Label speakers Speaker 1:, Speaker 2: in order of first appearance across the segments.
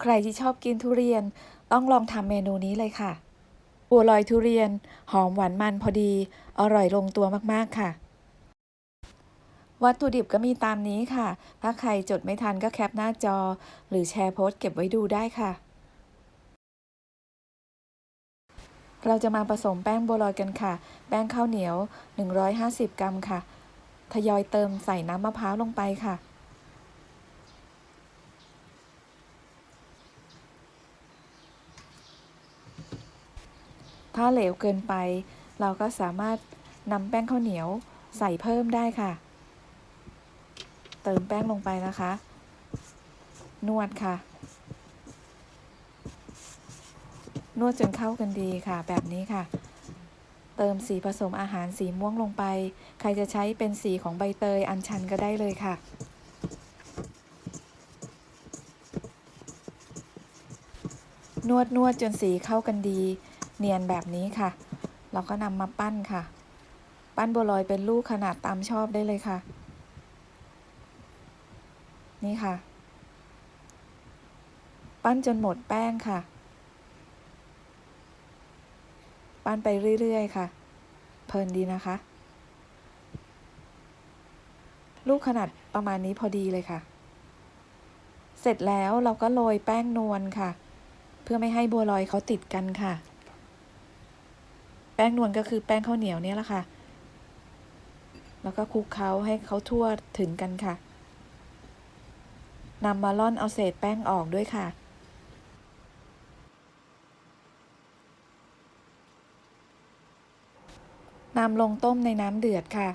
Speaker 1: ใครที่ชอบกินทุเรียนต้องลองทำเมนูนี้เลยค่ะ บัวลอยทุเรียนหอมหวานมันพอดี อร่อยลงตัวมากๆค่ะ วัตถุดิบก็มีตามนี้ค่ะ ถ้าใครจดไม่ทันก็แคปหน้าจอ หรือแชร์โพสต์เก็บไว้ดูได้ค่ะ เราจะมาผสมแป้งบัวลอยกันค่ะ แป้งข้าวเหนียว 150 กรัมค่ะ ทยอยเติมใส่น้ำมะพร้าวลงไปค่ะ ถ้าเหลวเกินไป เราก็สามารถนำแป้งข้าวเหนียวใส่เพิ่มได้ค่ะ เติมแป้งลงไปนะคะ นวดค่ะ นวดจนเข้ากันดีค่ะ แบบนี้ค่ะ เติมสีผสมอาหารสีม่วงลงไป ใครจะใช้เป็นสีของใบเตยอัญชันก็ได้เลยค่ะนวดนวดจนสีเข้ากันดี เนียนแบบนี้ค่ะ เราก็นำมาปั้นค่ะ ปั้นบัวลอยเป็นลูกขนาดตามชอบได้เลยค่ะ นี่ค่ะ ปั้นจนหมดแป้งค่ะ ปั้นไปเรื่อยๆค่ะ เพลินดีนะคะ ลูกขนาดประมาณนี้พอดีเลยค่ะ เสร็จแล้วเราก็โรยแป้งนวลค่ะ เพื่อไม่ให้บัวลอยเขาติดกันค่ะ ป้งนวลก็คือแป้งข้าวเหนียวเนี่ยแหละค่ะ แล้วก็คลุกเคล้าให้เขาทั่วถึงกันค่ะนำมาล่อนเอาเศษแป้งออกด้วยค่ะ นำลงต้มในน้ำเดือดค่ะ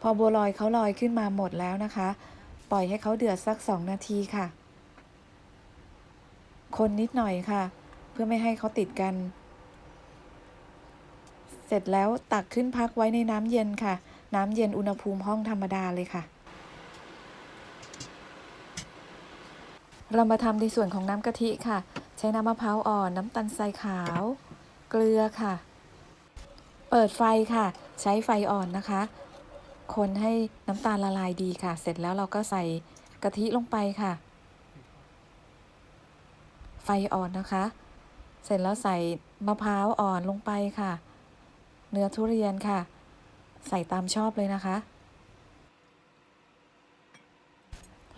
Speaker 1: พอบัวลอยเขาลอยขึ้นมาหมดแล้วนะคะ ปล่อยให้เขาเดือดสักสองนาทีค่ะ คนนิดหน่อยค่ะ เพื่อไม่ให้เขาติดกัน เสร็จแล้วตักขึ้นพักไว้ในน้ำเย็นค่ะ น้ำเย็นอุณหภูมิห้องธรรมดาเลยค่ะ เรามาทำในส่วนของน้ำกะทิค่ะ ใช้น้ำมะพร้าวอ่อนน้ำตาลทรายขาว เกลือค่ะ เปิดไฟค่ะ ใช้ไฟอ่อนนะคะ คนให้น้ำตาลละลายดีค่ะ เสร็จแล้วเราก็ใส่กะทิลงไปค่ะ ฟอ่อนนะคะ เสร็จแล้วใส่มะพร้าวอ่อนลงไปค่ะ เนื้อทุเรียนค่ะ ใส่ตามชอบเลยนะคะ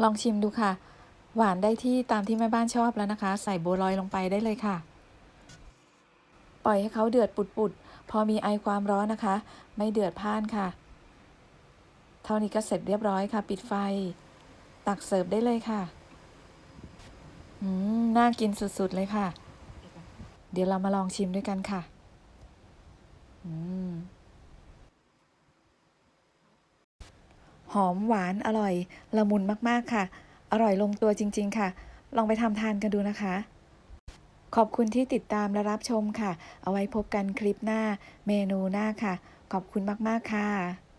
Speaker 1: ลองชิมดูค่ะ หวานได้ที่ตามที่แม่บ้านชอบแล้วนะคะ ใส่บัวลอยลงไปได้เลยค่ะ ปล่อยให้เขาเดือดปุดๆ พอมีไอความร้อนนะคะ ไม่เดือดพ่านค่ะ เท่านี้ก็เสร็จเรียบร้อยค่ะ ปิดไฟ ตักเสิร์ฟได้เลยค่ะ อืมน่ากินสุดๆเลยค่ะ เดี๋ยวเรามาลองชิมด้วยกันค่ะอืมหอมหวานอร่อย ละมุนมากๆค่ะ อร่อยลงตัวจริง ๆ ค่ะ ลองไปทำทานกันดูนะคะ ขอบคุณที่ติดตามและรับชมค่ะ เอาไว้พบกันคลิปหน้า เมนูหน้าค่ะ ขอบคุณมาก ๆ ค่ะ